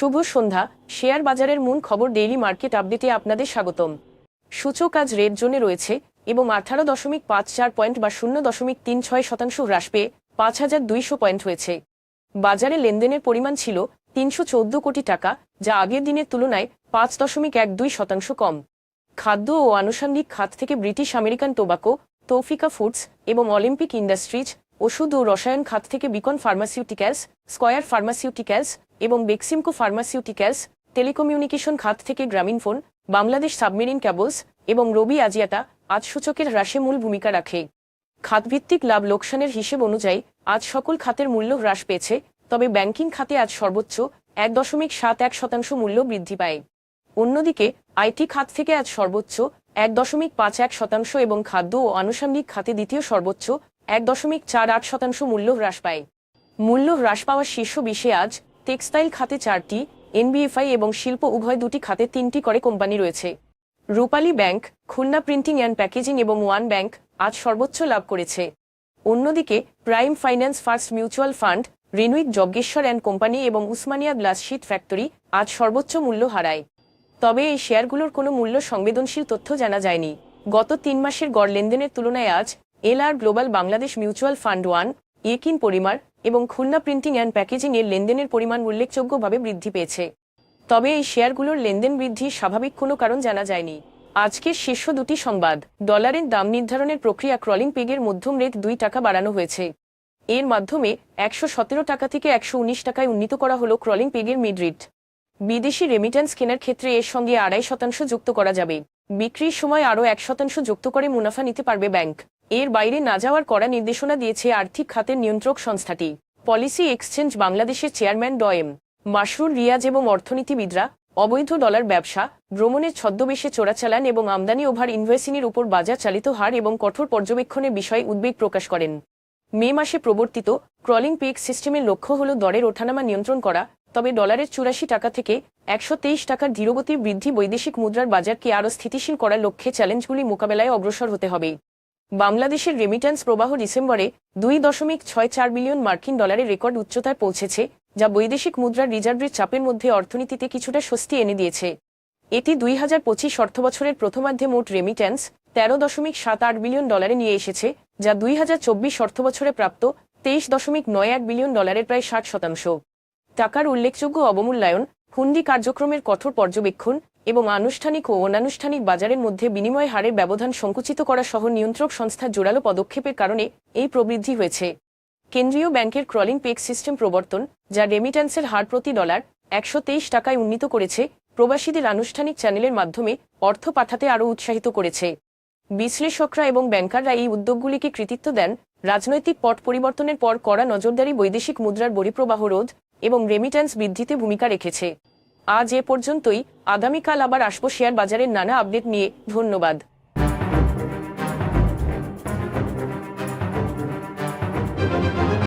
শুভ সন্ধ্যা। Share বাজারের মূল খবর ডেইলি মার্কেট আপডেটে আপনাদের স্বাগতম। সূচক আজ রেড জোনে রয়েছে এবং আঠারো দশমিক পাঁচ চার পয়েন্ট বা শূন্য দশমিক তিন ছয় শতাংশ হ্রাস পেয়ে পাঁচ হাজার দুইশো পয়েন্ট হয়েছে। বাজারে লেনদেনের পরিমাণ ছিল তিনশো চোদ্দ কোটি টাকা, যা আগের দিনের তুলনায় পাঁচ দশমিক এক দুই শতাংশ কম। খাদ্য ও আনুষঙ্গিক খাত থেকে British American Tobacco, Taufika Foods এবং অলিম্পিক ইন্ডাস্ট্রিজ, ওষুধ ও রসায়ন খাত থেকে বিকন ফার্মাসিউটিক্যালস, স্কয়ার ফার্মাসিউটিক্যালস এবং বেক্সিমকো ফার্মাসিউটিক্যালস, টেলিকমিউনিকেশন খাত থেকে গ্রামীণফোন বাংলাদেশ সাবমেরিন ক্যাবলস এবং রবি আজিয়াটা আজ সূচকের হ্রাসে মূল ভূমিকা রাখে। খাতভিত্তিক লাভ লোকসানের হিসেব অনুযায়ী আজ সকল খাতের মূল্য হ্রাস পেয়েছে, তবে ব্যাংকিং খাতে আজ সর্বোচ্চ এক দশমিক সাত এক শতাংশ মূল্য বৃদ্ধি পায়। অন্যদিকে আইটি খাত থেকে আজ সর্বোচ্চ এক দশমিক পাঁচ এক শতাংশ এবং খাদ্য ও আনুষঙ্গিক খাতে দ্বিতীয় সর্বোচ্চ এক দশমিক চার আট শতাংশ মূল্য হ্রাস পায়। মূল্য হ্রাস পাওয়ার শীর্ষ বিষয়ে আজ টেক্সটাইল খাতে চারটি, এনবিএফআই এবং শিল্প উভয় দুটি খাতে তিনটি করে কোম্পানি রয়েছে। Rupali Bank, Khulna Printing and Packaging এবং ওয়ান ব্যাংক আজ সর্বোচ্চ লাভ করেছে। অন্যদিকে, Prime Finance First Mutual Fund Renwick Jajneswar and Company এবং উসমানিয়া গ্লাস শিট ফ্যাক্টরি আজ সর্বোচ্চ মূল্য হারায়। তবে এই শেয়ারগুলোর কোনো মূল্য সংবেদনশীল তথ্য জানা যায়নি। গত তিন মাসের গড় লেনদেনের তুলনায় আজ L R Global Bangladesh Mutual Fund One একিন পরিমার এবং খুলনা প্রিন্টিং অ্যান্ড প্যাকেজিং এর লেনদেনের পরিমাণ উল্লেখযোগ্যভাবে বৃদ্ধি পেয়েছে। তবে এই শেয়ারগুলোর লেনদেন বৃদ্ধির স্বাভাবিক কোনো কারণ জানা যায়নি। আজকের শীর্ষ দুটি সংবাদ, ডলারের দাম নির্ধারণের প্রক্রিয়া ক্রলিং পেগের মধ্যম রেট দুই টাকা বাড়ানো হয়েছে। এর মাধ্যমে একশো সতেরো টাকা থেকে একশো উনিশ টাকায় উন্নীত করা হল ক্রলিং পেগের মিড রেট বিদেশি রেমিটেন্স কেনার ক্ষেত্রে এর সঙ্গে আড়াই শতাংশ যুক্ত করা যাবে। বিক্রির সময় আরও এক শতাংশ যুক্ত করে মুনাফা নিতে পারবে ব্যাংক এর বাইরে না যাওয়ার কড়া নির্দেশনা দিয়েছে আর্থিক খাতের নিয়ন্ত্রক সংস্থাটি। পলিসি এক্সচেঞ্জ বাংলাদেশের চেয়ারম্যান ডয়েম। মাসরুর রিয়াজ এবং অর্থনীতিবিদরা অবৈধ ডলার ব্যবসা, ভ্রমণের ছদ্মবেশে চোরাচালান এবং আমদানি ওভার ইনভয়েসিংয়ের উপর বাজার চালিত হার এবং কঠোর পর্যবেক্ষণের বিষয়ে উদ্বেগ প্রকাশ করেন। মে মাসে প্রবর্তিত ক্রলিং পেক সিস্টেমের লক্ষ্য হল দরের ওঠানামা নিয়ন্ত্রণ করা, তবে ডলারের চুরাশি টাকা থেকে একশো তেইশ টাকার ধীরগতির বৃদ্ধি বৈদেশিক মুদ্রার বাজারকে আরও স্থিতিশীল করার লক্ষ্যে চ্যালেঞ্জগুলি মোকাবেলায় অগ্রসর হতে হবে। বাংলাদেশের রেমিট্যান্স প্রবাহ ডিসেম্বরে দুই দশমিক ছয় চার বিলিয়ন মার্কিন ডলারের রেকর্ড উচ্চতায় পৌঁছেছে, যা বৈদেশিক মুদ্রার রিজার্ভের চাপের মধ্যে অর্থনীতিতে কিছুটা স্বস্তি এনে দিয়েছে। এটি দুই হাজার পঁচিশ অর্থবছরের প্রথমার্ধে মোট রেমিট্যান্স তেরো দশমিক সাত আট বিলিয়ন ডলারে নিয়ে এসেছে, যা দুই হাজার চব্বিশ অর্থবছরে প্রাপ্ত তেইশ দশমিক নয় এক বিলিয়ন ডলারের প্রায় ষাট শতাংশ। টাকার উল্লেখযোগ্য অবমূল্যায়ন হুন্ডি কার্যক্রমের কঠোর পর্যবেক্ষণ এবং আনুষ্ঠানিক ও অনানুষ্ঠানিক বাজারের মধ্যে বিনিময় হারের ব্যবধান সংকুচিত করা সহ নিয়ন্ত্রক সংস্থার জোরালো পদক্ষেপের কারণে এই প্রবৃদ্ধি হয়েছে। কেন্দ্রীয় ব্যাংকের ক্রলিং পেক সিস্টেম প্রবর্তন, যা রেমিট্যান্সের হার প্রতি ডলার একশো তেইশ টাকায় উন্নীত করেছে, প্রবাসীদের আনুষ্ঠানিক চ্যানেলের মাধ্যমে অর্থ পাঠাতে আরও উৎসাহিত করেছে। বিশ্লেষকরা এবং ব্যাংকাররা এই উদ্যোগগুলিকে কৃতিত্ব দেন রাজনৈতিক পট পরিবর্তনের পর কড়া নজরদারি বৈদেশিক মুদ্রার বহিঃপ্রবাহ রোধ এবং রেমিট্যান্স বৃদ্ধিতে ভূমিকা রেখেছে। আজ এ পর্যন্তই। আগামীকাল আবার আসব শেয়ার বাজারের নানা আপডেট নিয়ে। ধন্যবাদ।